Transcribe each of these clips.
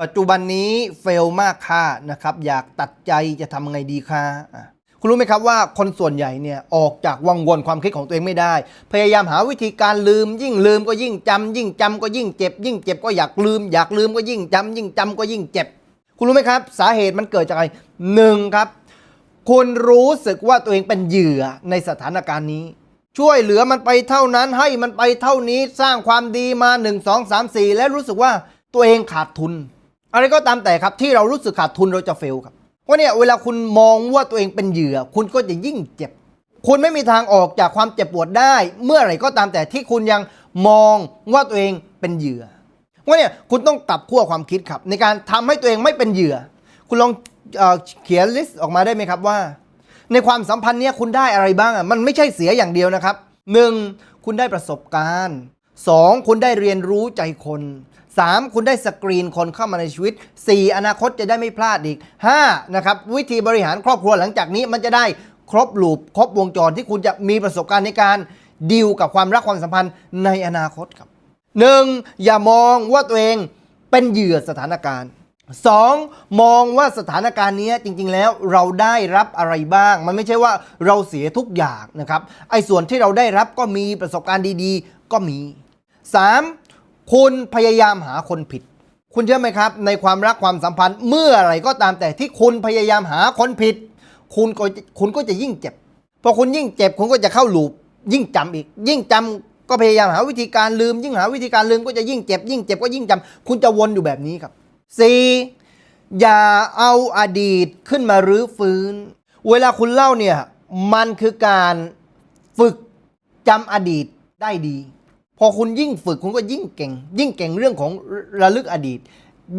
ปัจจุบันนี้เฟลมากค่ะนะครับอยากตัดใจจะทำไงดีคะอะคุณรู้ไหมครับว่าคนส่วนใหญ่เนี่ยออกจากวังวนความคิดของตัวเองไม่ได้ พยายามหาวิธีการลืม ยิ่งลืมก็ยิ่งจำยิ่งจำก็ยิ่งเจ็บ ยิ่งเจ็บก็อยากลืม อยากลืมก็ยิ่งจำยิ่งจำก็ยิ่งเจ็บ คุณรู้ไหมครับ สาเหตุมันเกิดจากอะไรหนึ่งครับ คุณรู้สึกว่าตัวเองเป็นเหยื่อในสถานการณ์นี้ ช่วยเหลือมันไปเท่านั้นให้มันไปเท่านี้สร้างความดีมา 1 2 3 4 และรู้สึกว่าตัวเองขาดทุน อะไรก็ตามแต่ครับที่เรารู้สึกขาดทุนเราจะเฟลครับเพราะเนี่ยเวลาคุณมองว่าตัวเองเป็นเหยื่อ คุณก็จะยิ่งเจ็บ คุณไม่มีทางออกจากความเจ็บปวดได้ เมื่อไหร่ก็ตามแต่ที่คุณยังมองว่าตัวเองเป็นเหยื่อว่าเนี่ยคุณต้องกลับขั้วความคิดครับ ในการทำให้ตัวเองไม่เป็นเหยื่อ คุณลองเอเขียนลิสต์ออกมาได้ไหมครับว่า ในความสัมพันธ์เนี้ยคุณได้อะไรบ้างอะมันไม่ใช่เสียอย่างเดียวนะครับหนึ่งคุณได้ประสบการณ์ สองคุณได้เรียนรู้ใจคนสามคุณได้สกรีนคนเข้ามาในชีวิตสี่อนาคตจะได้ไม่พลาดอีกห้านะครับวิธีบริหารครอบครัวหลังจากนี้มันจะได้ครบลูปครบวงจรที่คุณจะมีประสบการณ์ในการดีลกับความรักความสัมพันธ์ในอนาคตครับหนึ่งอย่ามองว่าตัวเองเป็นเหยื่อสถานการณ์ สองมองว่าสถานการณ์นี้จริง ๆ แล้วเราได้รับอะไรบ้าง มันไม่ใช่ว่าเราเสียทุกอย่างนะครับไอ้ส่วนที่เราได้รับก็มีประสบการณ์ดีๆ ก็มี 3. คุณพยายามหาคนผิด คุณเชื่อไหมครับ ในความรักความสัมพันธ์เมื่อไรก็ตามแต่ที่คุณพยายามหาคนผิด คุณก็คุณก็จะยิ่งเจ็บพอคุณยิ่งเจ็บคุณก็จะเข้าหลูปยิ่งจำอีก ยิ่งจำก็พยายามหาวิธีการลืม ยิ่งหาวิธีการลืมก็จะยิ่งเจ็บ ยิ่งเจ็บก็ยิ่งจำคุณจะวนอยู่แบบนี้ครับ 4. อย่าเอาอดีตขึ้นมารื้อฟื้น เวลาคุณเล่าเนี่ย มันคือการฝึกจำอดีตได้ดี พอคุณยิ่งฝึกคุณก็ยิ่งเก่ง ยิ่งเก่งเรื่องของระลึกอดีต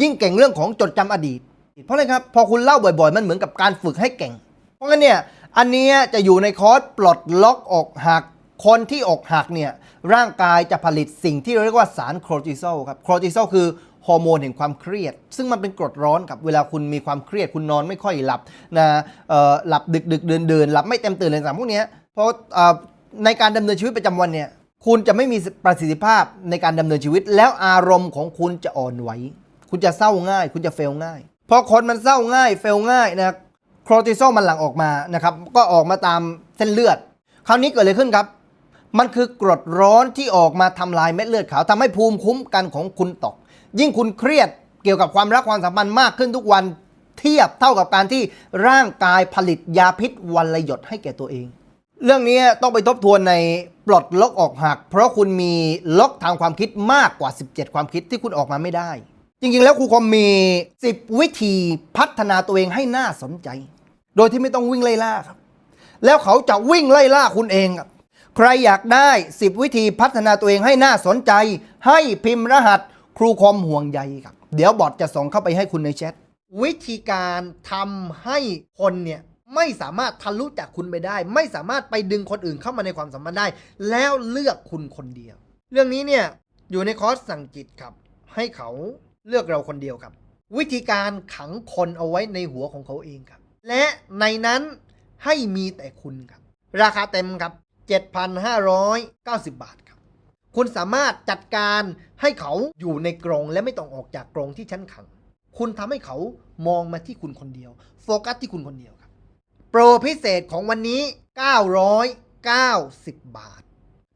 ยิ่งเก่งเรื่องของจดจำอดีต เพราะอะไรครับ พอคุณเล่าบ่อยๆ มันเหมือนกับการฝึกให้เก่ง เพราะงั้นเนี่ย อันนี้จะอยู่ในคอร์สปลดล็อกอกหักคนที่อกหักเนี่ยร่างกายจะผลิตสิ่งที่เรียกว่าสารโครติซอลครับโครติซอลคือ ฮอร์โมนแห่งความเครียด ซึ่งมันเป็นกรดร้อนครับเวลาคุณมีความเครียดคุณนอนไม่ค่อยหลับนะหลับดึกดึกเดินเดินหลับไม่เต็มตื่นอะไรต่างพวกนี้เพราะในการดำเนินชีวิตประจำวันเนี่ยคุณจะไม่มีประสิทธิภาพในการดำเนินชีวิต แล้วอารมณ์ของคุณจะอ่อนไหวคุณจะเศร้าง่าย คุณจะเฟลง่ายพอคนมันเศร้าง่ายเฟลง่ายนะโครติซอลมันหลั่งออกมานะครับก็ออกมาตามเส้นเลือด คราวนี้เกิดอะไรขึ้นครับ มันคือกรดร้อนที่ออกมาทำลายเม็ดเลือดขาวทำให้ภูมิคุ้มกันของคุณตก ยิ่งคุณเครียดเกี่ยวกับความรักความสัมพันธ์มากขึ้นทุกวันเทียบเท่ากับการที่ร่างกายผลิตยาพิษวันละหยดให้แก่ตัวเอง เรื่องนี้ต้องไปทบทวนในปลดล็อกออกหัก เพราะคุณมีล็อกทางความคิดมากกว่า 17 ความคิดที่คุณออกมาไม่ได้ จริงๆ แล้วครูคอมมี 10 วิธีพัฒนาตัวเองให้น่าสนใจ โดยที่ไม่ต้องวิ่งไล่ล่าครับ แล้วเขาจะวิ่งไล่ล่าคุณเองครับ ใครอยากได้ 10 วิธีพัฒนาตัวเองให้น่าสนใจ ให้พิมพ์รหัสครูคอมห่วงใยครับ เดี๋ยวบอทจะส่งเข้าไปให้คุณในแชท วิธีการทำให้คนเนี่ยไม่สามารถทะลุจากคุณไปได้ ไม่สามารถไปดึงคนอื่นเข้ามาในความสัมพันธ์ได้ แล้วเลือกคุณคนเดียว เรื่องนี้เนี่ยอยู่ในคอร์สสั่งจิตครับ ให้เขาเลือกเราคนเดียวครับ วิธีการขังคนเอาไว้ในหัวของเขาเองครับ และในนั้นให้มีแต่คุณครับ ราคาเต็มครับ 7,590 บาทครับ คุณสามารถจัดการให้เขาอยู่ในกรงและไม่ต้องออกจากกรงที่ชั้นขัง คุณทำให้เขามองมาที่คุณคนเดียว โฟกัสที่คุณคนเดียวครับ โปรพิเศษของวันนี้ 990 บาท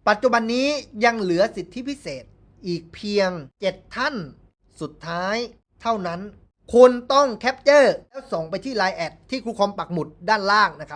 ปัจจุบันนี้ยังเหลือสิทธิพิเศษอีกเพียง 7 ท่าน สุดท้ายเท่านั้น คุณต้องแคปเจอร์แล้วส่งไปที่ Line แอดที่ครูคอมปักหมุดด้านล่างนะครับ